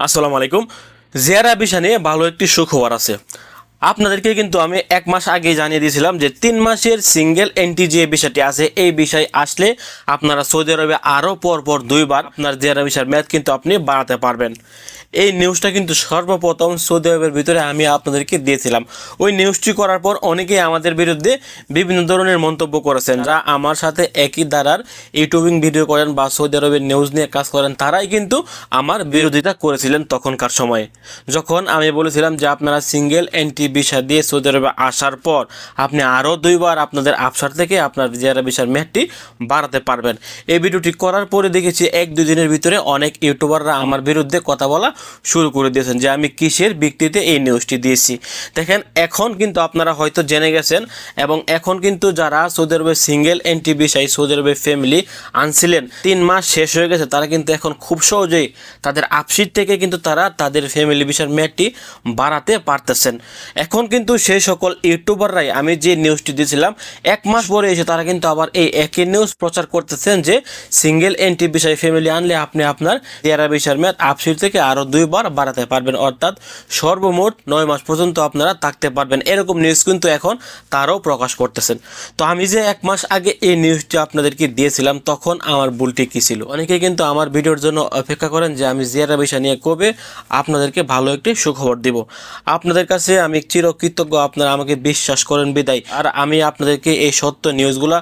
আসসালামু আলাইকুম। জিয়ারা বিশানে ভালো একটি সুখবর আছে। আপনাদেরকে কিন্তু আমি এক মাস আগে জানিয়ে দিয়েছিলাম যে তিন মাসের সিঙ্গেল এন্টি যে বিষয়টি আছে, এই বিষয় আসলে আপনারা সৌদি আরবে আরও পর পর দুইবার আপনার জিয়ারা ভিসার ম্যাথ কিন্তু আপনি বাড়াতে পারবেন। এই নিউজটা কিন্তু সর্বপ্রথম সৌদি আরবের ভিতরে আমি আপনাদেরকে দিয়েছিলাম। ওই নিউজটি করার পর অনেকেই আমাদের বিরুদ্ধে বিভিন্ন ধরনের মন্তব্য করেছেন। যা আমার সাথে একই দ্বারার ইউটিউবিং ভিডিও করেন বা সৌদি আরবের নিউজ নিয়ে কাজ করেন, তারাই কিন্তু আমার বিরোধিতা করেছিলেন তখনকার সময়ে। যখন আমি বলেছিলাম যে আপনারা সিঙ্গেল এন্ট্রি ভিসা দিয়ে সৌদি আরবে আসার পর আপনি আরও দুইবার আপনাদের আফসার থেকে আপনার জিয়ারা ভিসার মেয়াদটি বাড়াতে পারবেন। এই ভিডিওটি করার পরে দেখেছি এক দুই দিনের ভিতরে অনেক ইউটিউবাররা আমার বিরুদ্ধে কথা বলা শুরু করে দিয়েছেন যে আমি কিসের ভিত্তিতে এই নিউজটি দিয়েছি। দেখেন, এখন কিন্তু আপনারা হয়তো জেনে গেছেন এবং এখন কিন্তু যারা সৌদি আরবের সিঙ্গেল এন্ট্রি ভিসায় সৌদি আরবের ফ্যামিলি আনছিলেন, তিন মাস শেষ হয়ে গেছে, তারা কিন্তু এখন খুব সহজেই তাদের আপসিট থেকে কিন্তু তারা তাদের ফ্যামিলি ভিসার মেয়াদটি বাড়াতে পারতেছেন। এখন কিন্তু সেই সকল ইউটিউবাররাই আমি যে নিউজটি দিয়েছিলাম, এক মাস পরে এসে তারা কিন্তু আবার এই একই নিউজ প্রচার করতেছেন যে সিঙ্গেল এন্ট্রি বিষয় ফ্যামিলি আনলে আপনি আপনার তেরা বিষয়ের মেয়াদ আপসিট থেকে আরও দুইবার বাড়াতে পারবেন। অর্থাৎ সর্বমোট নয় মাস পর্যন্ত আপনারা থাকতে পারবেন। এরকম নিউজ কিন্তু এখন তারাও প্রকাশ করতেছেন। তো আমি যে এক মাস আগে এই নিউজটি আপনাদেরকে দিয়েছিলাম, তখন আমার ভুলটি কী ছিল? অনেকে কিন্তু আমার ভিডিওর জন্য অপেক্ষা করেন যে আমি জিয়ারা বিষয় নিয়ে কবে আপনাদেরকে ভালো একটি সুখবর দিব। আপনাদের কাছে আমি চিরকৃতজ্ঞ। আপনারা আমাকে বিশ্বাস করেন, বিদায়। আর আমি আপনাদেরকে এই সত্য নিউজগুলা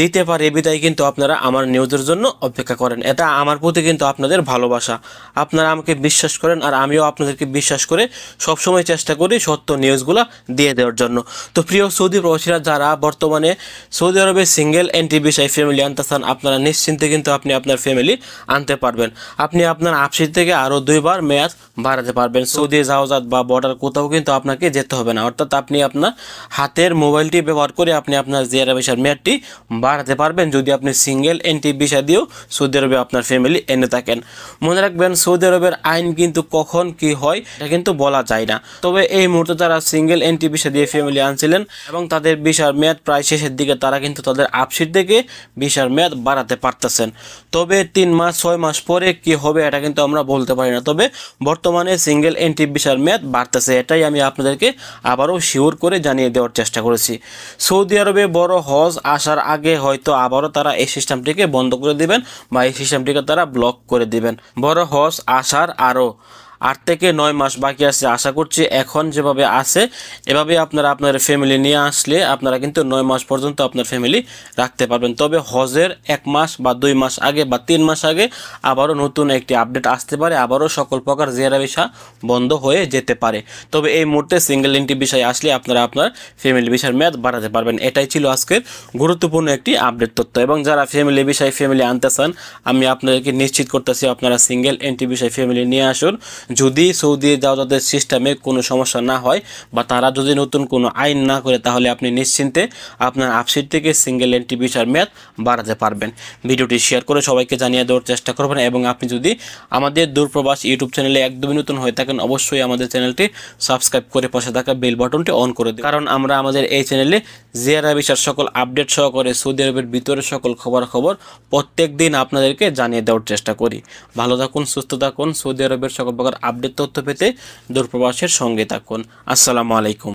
দিতে পারি, বিদায় কিন্তু আপনারা আমার নিউজের জন্য অপেক্ষা করেন। এটা আমার প্রতি কিন্তু আপনাদের ভালোবাসা। আপনারা আমাকে বিশ্বাস করেন, আর আমিও আপনাদেরকে বিশ্বাস করে সবসময় চেষ্টা করি সত্য নিউজগুলা দিয়ে দেওয়ার জন্য। তো প্রিয় সৌদি প্রবাসীরা, যারা বর্তমানে সৌদি আরবে সিঙ্গেল এন্ট্রি বিষয় ফ্যামিলি আনতে চান, আপনারা নিশ্চিন্তে কিন্তু আপনি আপনার ফ্যামিলি আনতে পারবেন। আপনি আপনার আপসিট থেকে আরও দুইবার মেয়াদ বাড়াতে পারবেন। সৌদি জাহাজাত বা বর্ডার কোথাও কিন্তু আপনাকে যেতে হবে না। অর্থাৎ আপনি আপনার হাতের মোবাইলটি ব্যবহার করে আপনি আপনার জিয়ারা ভিসার মেয়াদটি বাড়াতে পারবেন যদি আপনি সিঙ্গেল এন্ট্রি ভিসা দিয়েও সৌদি আরবে আপনার ফ্যামিলি এনে থাকেন। মনে রাখবেন, সৌদি আরবের আইন কিন্তু কখন কি হয়, এটা কিন্তু বলা যায় না। তবে এই মুহূর্তে তারা সিঙ্গেল এন্ট্রি ভিসা দিয়ে ফ্যামিলি আনছিলেন এবং তাদের ভিসার মেয়াদ প্রায় শেষের দিকে তারা কিন্তু তাদের আপসির থেকে ভিসার মেয়াদ বাড়াতে পারতেছেন। তবে তিন মাস, ছয় মাস পরে কি হবে এটা কিন্তু আমরা বলতে পারি না। তবে বর্তমানে সিঙ্গেল এন্ট্রি ভিসার মেয়াদ বাড়তেছে, এটাই আমি আপনাদেরকে আবারও শিওর করে জানিয়ে দেওয়ার চেষ্টা করেছি। সৌদি আরবে বড় হজ আসার আগে হয়তো আবারও তারা এই সিস্টেমটিকে বন্ধ করে দিবেন বা এই সিস্টেমটিকে তারা ব্লক করে দিবেন। বড় হজ আসার আরও আট থেকে নয় মাস বাকি আছে। আশা করছি এখন যেভাবে আছে, এভাবে আপনারা আপনার ফ্যামিলি নিয়ে আসলে আপনারা কিন্তু নয় মাস পর্যন্ত আপনার ফ্যামিলি রাখতে পারবেন। তবে হজের এক মাস বা দুই মাস আগে বা তিন মাস আগে আবারও নতুন একটি আপডেট আসতে পারে, আবারও সকল প্রকার জিয়ারা ভিসা বন্ধ হয়ে যেতে পারে। তবে এই মুহূর্তে সিঙ্গেল ইন্টি বিষয় আসলে আপনারা আপনার ফ্যামিলি ভিসার মেয়াদ বাড়াতে পারবেন। এটাই ছিল আজকের গুরুত্বপূর্ণ একটি আপডেট তথ্য। এবং যারা ফ্যামিলি বিষয় ফ্যামিলি আনতে চান, আমি আপনাদেরকে নিশ্চিত করতেছি আপনারা সিঙ্গেল এন্টি বিষয় ফ্যামিলি নিয়ে আসুন। যদি সৌদি যাওয়াদের সিস্টেমে কোনো সমস্যা না হয় বা তারা যদি নতুন কোনো আইন না করে, তাহলে আপনি নিশ্চিন্তে আপনার আপসিট থেকে সিঙ্গেল এন্ট্রি ভিসার মেয়াদ বাড়াতে পারবেন। ভিডিওটি শেয়ার করে সবাইকে জানিয়ে দেওয়ার চেষ্টা করবেন এবং আপনি যদি আমাদের দূরপ্রবাস ইউটিউব চ্যানেলে একদমই নতুন হয়ে থাকেন, অবশ্যই আমাদের চ্যানেলটি সাবস্ক্রাইব করে পাশে থাকা বেল বাটনটি অন করে দিন। কারণ আমরা আমাদের এই চ্যানেলে জিয়ারা বিশার সকল আপডেট সহকারে সৌদি আরবের ভিতরে সকল খবর খবর প্রত্যেক দিন আপনাদেরকে জানিয়ে দেওয়ার চেষ্টা করি। ভালো থাকুন, সুস্থ থাকুন, সৌদি আরবের সকল প্রকার আপডেট তথ্য পেতে দূরপ্রবাসের সঙ্গে থাকুন। আসসালামু আলাইকুম।